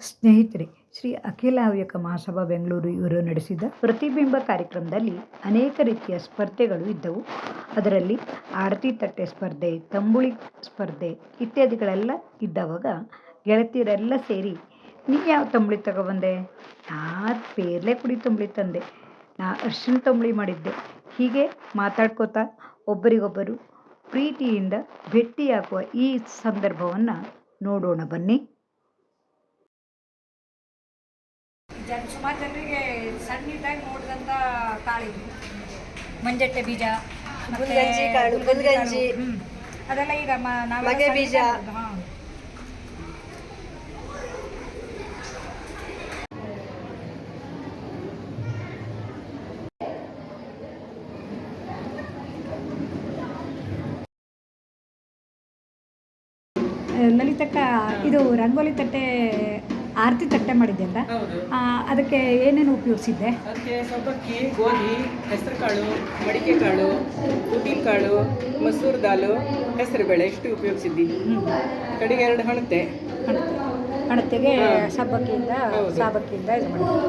ಸ್ನೇಹಿತರೆ, ಶ್ರೀ ಅಖಿಲ ಹವ್ಯಕ ಮಹಾಸಭಾ ಬೆಂಗಳೂರು ಇವರು ನಡೆಸಿದ ಪ್ರತಿಬಿಂಬ ಕಾರ್ಯಕ್ರಮದಲ್ಲಿ ಅನೇಕ ರೀತಿಯ ಸ್ಪರ್ಧೆಗಳು ಇದ್ದವು. ಅದರಲ್ಲಿ ಆರತಿ ತಟ್ಟೆ ಸ್ಪರ್ಧೆ, ತಂಬುಳಿ ಸ್ಪರ್ಧೆ ಇತ್ಯಾದಿಗಳೆಲ್ಲ ಇದ್ದವಾಗ ಗೆಳತಿಯರೆಲ್ಲ ಸೇರಿ ನೀ ಯಾವ ತಂಬುಳಿ ತಗೊಬಂದೆ? ನಾ ಪೇರ್ಲೆ ಕುಡಿ ತಂಬುಳಿ ತಂದೆ. ನಾ ಅರ್ಶಿನ ತಂಬುಳಿ ಮಾಡಿದ್ದೆ. ಹೀಗೆ ಮಾತಾಡ್ಕೋತಾ ಒಬ್ಬರಿಗೊಬ್ಬರು ಪ್ರೀತಿಯಿಂದ ಭೇಟಿಯಾಗುವ ಈ ಸಂದರ್ಭವನ್ನು ನೋಡೋಣ ಬನ್ನಿ. ಜನ ಸುಮಾರು ಜನರಿಗೆ ಸಣ್ಣದಾಗಿ ನೋಡಿದಂಥ ಕಾಳಿದು ಮಂಜಟ್ಟೆ ಬೀಜ ಗುಲ್ಗಂಜಿ ಕಾಳು, ಗುಲ್ಗಂಜಿ. ಹ್ಮ್. ಅದೆಲ್ಲ ಈಗ ಮಗೆ ಬೀಜ. ಹಾ. ಲಲಿತಕ್ಕ ಇದು ರಂಗೋಲಿ ತಟ್ಟೆ ಆರತಿ ತಟ್ಟೆ ಮಾಡಿದ್ದೆಲ್ಲ ಹೌದು. ಅದಕ್ಕೆ ಏನೇನು ಉಪಯೋಗಿಸಿದ್ದೆ? ಅದಕ್ಕೆ ಸಬ್ಬಕ್ಕಿ ಗೋಧಿ ಹೆಸರುಕಾಳು ಮಡಿಕೆ ಕಾಳು ಮಸೂರ್ ದಾಲು ಹೆಸರುಬೇಳೆ ಇಷ್ಟು ಉಪಯೋಗಿಸಿದ್ದಿ. ಕಡೆಗೆ ಎರಡು ಹಣತೆ. ಹಣತೆ. ಹಣತೆಗೆ. ಸಬ್ಬಕ್ಕಿಯಿಂದ. ಸಾಬಕ್ಕಿಯಿಂದ ಇದು ಮಾಡಿದ್ದೆ.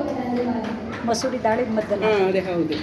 ಮಸೂರಿ ದಾಳಿದ ಮದ್ದಲ್ಲ ಅದೇ ಹೌದು.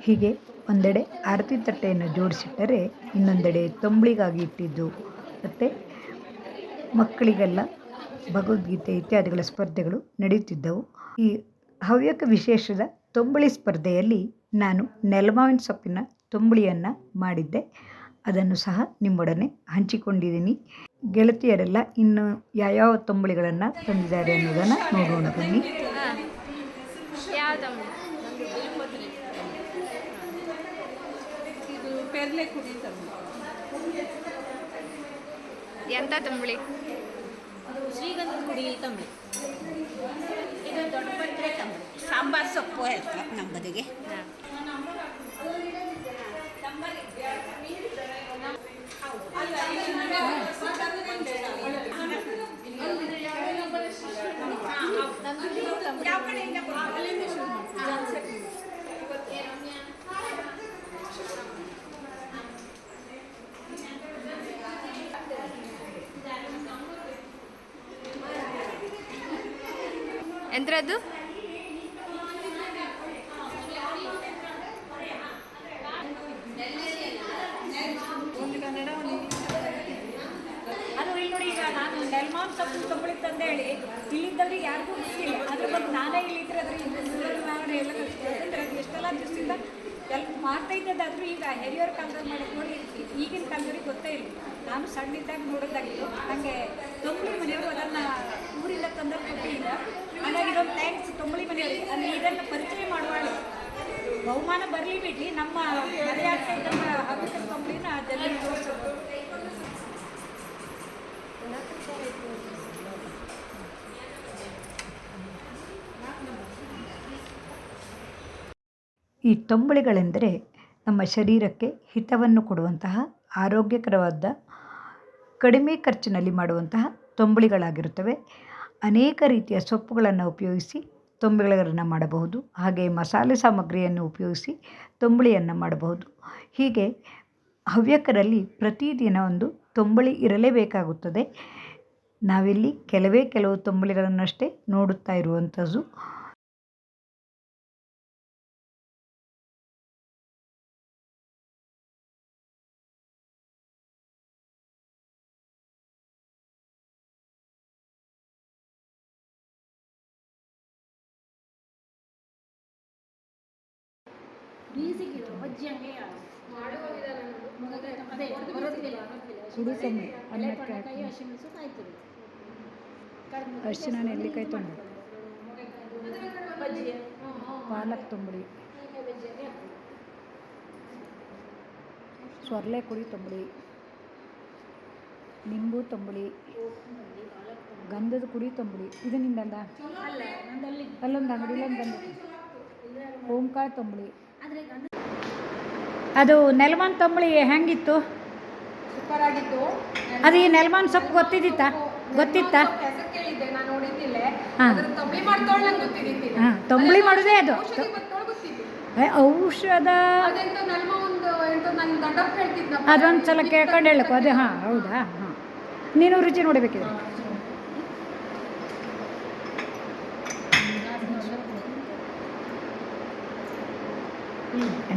ಹೀಗೆ ಒಂದೆಡೆ ಆರತಿ ತಟ್ಟೆಯನ್ನು ಜೋಡಿಸಿಟ್ಟರೆ ಇನ್ನೊಂದೆಡೆ ತಂಬಳಿಗಾಗಿ ಇಟ್ಟಿದ್ದು. ಮತ್ತು ಮಕ್ಕಳಿಗೆಲ್ಲ ಭಗವದ್ಗೀತೆ ಇತ್ಯಾದಿಗಳ ಸ್ಪರ್ಧೆಗಳು ನಡೆಯುತ್ತಿದ್ದವು. ಈ ಹವ್ಯಕ ವಿಶೇಷದ ತೊಂಬುಳಿ ಸ್ಪರ್ಧೆಯಲ್ಲಿ ನಾನು ನೆಲಮಾವಿನ ಸೊಪ್ಪಿನ ತಂಬುಳಿಯನ್ನು ಮಾಡಿದ್ದೆ. ಅದನ್ನು ಸಹ ನಿಮ್ಮೊಡನೆ ಹಂಚಿಕೊಂಡಿದ್ದೀನಿ. ಗೆಳತಿಯರೆಲ್ಲ ಇನ್ನು ಯಾವ್ಯಾವ ತಂಬುಳಿಗಳನ್ನು ತಂದಿದ್ದಾರೆ ಅನ್ನೋದನ್ನು ನೋಡೋಣ ಬನ್ನಿ. ಯಾವ ತಂಬಳಿ? ಶ್ರೀಗಂಧದ ಪುಡಿ ತಂಬಳಿ ಇದು ದೊಡ್ಡ ಪತ್ರೆ ತಂಬಳಿ ಸಾಂಬಾರ್ ಸೊಪ್ಪು ಹೇಳ್ತಾರೆ ನಮ್ಮ ಬದಿಗೆ. ಎಂಥದ್ದು ಅದು? ಇಲ್ಲಿ ನೋಡಿ, ಈಗ ನಾನು ಹೇಳಿ ಯಾರಿಗೂ ಗೊತ್ತಿಲ್ಲ. ಅದ್ರ ಬಗ್ಗೆ ನಾನೇ ಎಲ್ಲ ಎಷ್ಟೆಲ್ಲ ಇದ್ದದ್ದಾದ್ರೂ ಈಗ ಹೆರಿಯರ್ ನೋಡಿ, ಈಗಿನ ಗೊತ್ತೇ ಇಲ್ಲ. ನಾನು ಸಣ್ಣಿದ್ದಾಗ ನೋಡೋದಾಗಿತ್ತು ನನಗೆ ತಂಬಳಿ ಮನೆಯವರು ಅದನ್ನು ಊರಿಂದ ತಂದ್ರೆ ಕೊಟ್ಟಿಲ್ಲ. ಹಾಗಾಗಿ ಇದೊಂದು ಥ್ಯಾಂಕ್ಸ್ ತಂಬಳಿ ಮನೆಯಲ್ಲಿ. ಅಲ್ಲಿ ಇದನ್ನು ಪರಿಚಯ ಮಾಡುವಳು. ಬಹುಮಾನ ಬರಲಿ ಬಿಡಿ ನಮ್ಮ ಮರೆಯಾಗ್ತಾ ಇದ್ದಂಥ ಹಬ್ಬದ ತಂಬಳಿನ ಜನರಿಗೆ ತೋರಿಸೋದು ಈ ತಂಬುಳಿಗಳೆಂದರೆ ನಮ್ಮ ಶರೀರಕ್ಕೆ ಹಿತವನ್ನು ಕೊಡುವಂತಹ ಆರೋಗ್ಯಕರವಾದ ಕಡಿಮೆ ಖರ್ಚಿನಲ್ಲಿ ಮಾಡುವಂತಹ ತಂಬುಳಿಗಳಾಗಿರುತ್ತವೆ. ಅನೇಕ ರೀತಿಯ ಸೊಪ್ಪುಗಳನ್ನು ಉಪಯೋಗಿಸಿ ತಂಬುಳಿಗಳನ್ನು ಮಾಡಬಹುದು. ಹಾಗೆ ಮಸಾಲೆ ಸಾಮಗ್ರಿಯನ್ನು ಉಪಯೋಗಿಸಿ ತಂಬುಳಿಯನ್ನು ಮಾಡಬಹುದು. ಹೀಗೆ ಹವ್ಯಕರಲ್ಲಿ ಪ್ರತಿದಿನ ಒಂದು ತಂಬುಳಿ ಇರಲೇಬೇಕಾಗುತ್ತದೆ. ನಾವಿಲ್ಲಿ ಕೆಲವೇ ಕೆಲವು ತಂಬುಳಿಗಳನ್ನಷ್ಟೇ ನೋಡುತ್ತಾ ಇರುವಂಥದ್ದು. ಅನ್ನಕ್ಕೆ ಹಾಕಿ ಅರಿಶಿನ ನೆಲ್ಲಿಕಾಯಿ ತಂಬುಳಿ ಪಾಲಕ್ ತಂಬುಳಿ ಸೊರ್ಲೆ ಕುಡಿ ತಂಬುಳಿ ನಿಂಬು ತಂಬುಳಿ ಗಂಧದ ಕುಡಿ ತಂಬುಳಿ ಇದು ನಿಂದಲ್ಲ ಅಲ್ಲೊಂದು ಅಂಗಡಿಲೊಂದು ಬಂದಿದೆ. ಓಂಕಾಳು ತಂಬುಳಿ ಅದು ನೆಲಮಾನ್ ತಂಬಳಿ ಹೆಂಗಿತ್ತು? ಸೂಪರ್ ಆಗಿತ್ತು ಅದು ಈ ನೆಲಮಾನ್ ಸೊಪ್ಪು ಗೊತ್ತಿದ್ದಿತ್ತಾ? ಗೊತ್ತಿತ್ತಾ? ಹಾಂ. ಹಾಂ ತಂಬುಳಿ ಮಾಡೋದೇ ಅದು. ಔಷಧಿ ಅದೊಂದು ಸಲ ಕೇಳ್ಕೊಂಡು ಹೇಳಕ್ಕು ಅದು ಹಾಂ ಹೌದಾ? ಹಾಂ. ನೀನು ರುಚಿ ನೋಡಬೇಕಿದ್ರೆ.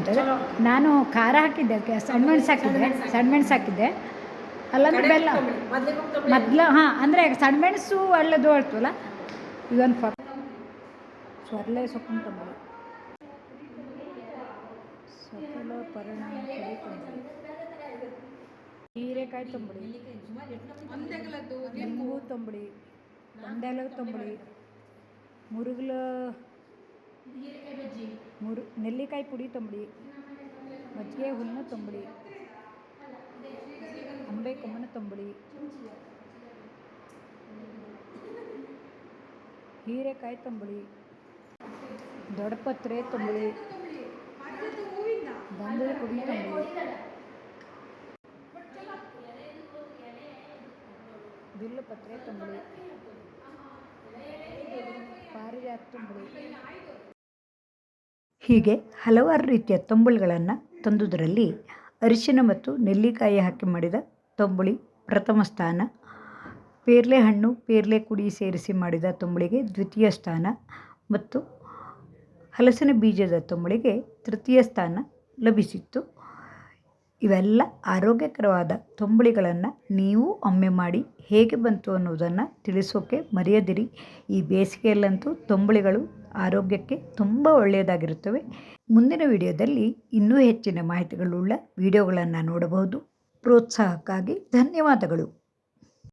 ಎಂತದು ನಾನು ಖಾರ ಹಾಕಿದ್ದೆ ಅದಕ್ಕೆ ಸಣ್ಣ ಮೆಣಸು ಹಾಕಿದ್ದೆ ಸಣ್ಣ ಮೆಣಸು ಹಾಕಿದ್ದೆ. ಅಲ್ಲಂದ್ರೆ ಬೆಲ್ಲ. ಮೊದ್ಲು ಹಾಂ ಅಂದರೆ ಸಣ್ಣ ಮೆಣಸು ಅಲ್ಲದು ಹೇಳ್ತವಲ್ಲ ಇದೊಂದು ಫ ಸ್ವರ್ಲೆ ಸೊಪ್ಪಿನ ಸಕಲ ಪರಿಣಾಮ ಹೀರೆಕಾಯಿ ತಂಬಳಿ ನಿಂಬು ತಂಬಳಿ ಒಂಡೆಲ ತಂಬಳಿ ಮುರುಗಲ ಮುರು, ನೆಲ್ಲಿಕಾಯಿ ಪುಡಿ ತಂಬಳಿ ಮಜ್ಜಿಗೆ ಹುಲ್ಲಿನ ತಂಬಳಿ ಅಂಬೆ ಕೊಮ್ಮನ ತಂಬಳಿ ಹೀರೆಕಾಯಿ ತಂಬಳಿ ದೊಡ್ಡಪತ್ರೆ ತಂಬಳಿ ಗಂಧದ ಕುಡಿ ಬಿಲ್ಲು ಪತ್ರೆ ತಂಬಳಿ ಪಾರಿಜಾತ ತಂಬಳಿ ಹೀಗೆ ಹಲವಾರು ರೀತಿಯ ತಂಬುಳಿಗಳನ್ನು ತಂದುದರಲ್ಲಿ ಅರಿಶಿನ ಮತ್ತು ನೆಲ್ಲಿಕಾಯಿ ಹಾಕಿ ಮಾಡಿದ ತಂಬುಳಿ ಪ್ರಥಮ ಸ್ಥಾನ. ಪೇರ್ಲೆ ಹಣ್ಣು ಪೇರ್ಲೆ ಕುಡಿ ಸೇರಿಸಿ ಮಾಡಿದ ತಂಬುಳಿಗೆ ದ್ವಿತೀಯ ಸ್ಥಾನ ಮತ್ತು ಹಲಸಿನ ಬೀಜದ ತಂಬುಳಿಗೆ ತೃತೀಯ ಸ್ಥಾನ ಲಭಿಸಿತ್ತು. ಇವೆಲ್ಲ ಆರೋಗ್ಯಕರವಾದ ತಂಬುಳಿಗಳನ್ನು ನೀವು ಒಮ್ಮೆ ಮಾಡಿ ಹೇಗೆ ಬಂತು ಅನ್ನೋದನ್ನು ತಿಳಿಸೋಕೆ ಮರೆಯದಿರಿ. ಈ ಬೇಸಿಗೆಯಲ್ಲಂತೂ ತಂಬುಳಿಗಳು ಆರೋಗ್ಯಕ್ಕೆ ತುಂಬ ಒಳ್ಳೆಯದಾಗಿರುತ್ತವೆ. ಮುಂದಿನ ವಿಡಿಯೋದಲ್ಲಿ ಇನ್ನೂ ಹೆಚ್ಚಿನ ಮಾಹಿತಿಗಳುಳ್ಳ ವಿಡಿಯೋಗಳನ್ನು ನೋಡಬಹುದು. ಪ್ರೋತ್ಸಾಹಕ್ಕಾಗಿ ಧನ್ಯವಾದಗಳು.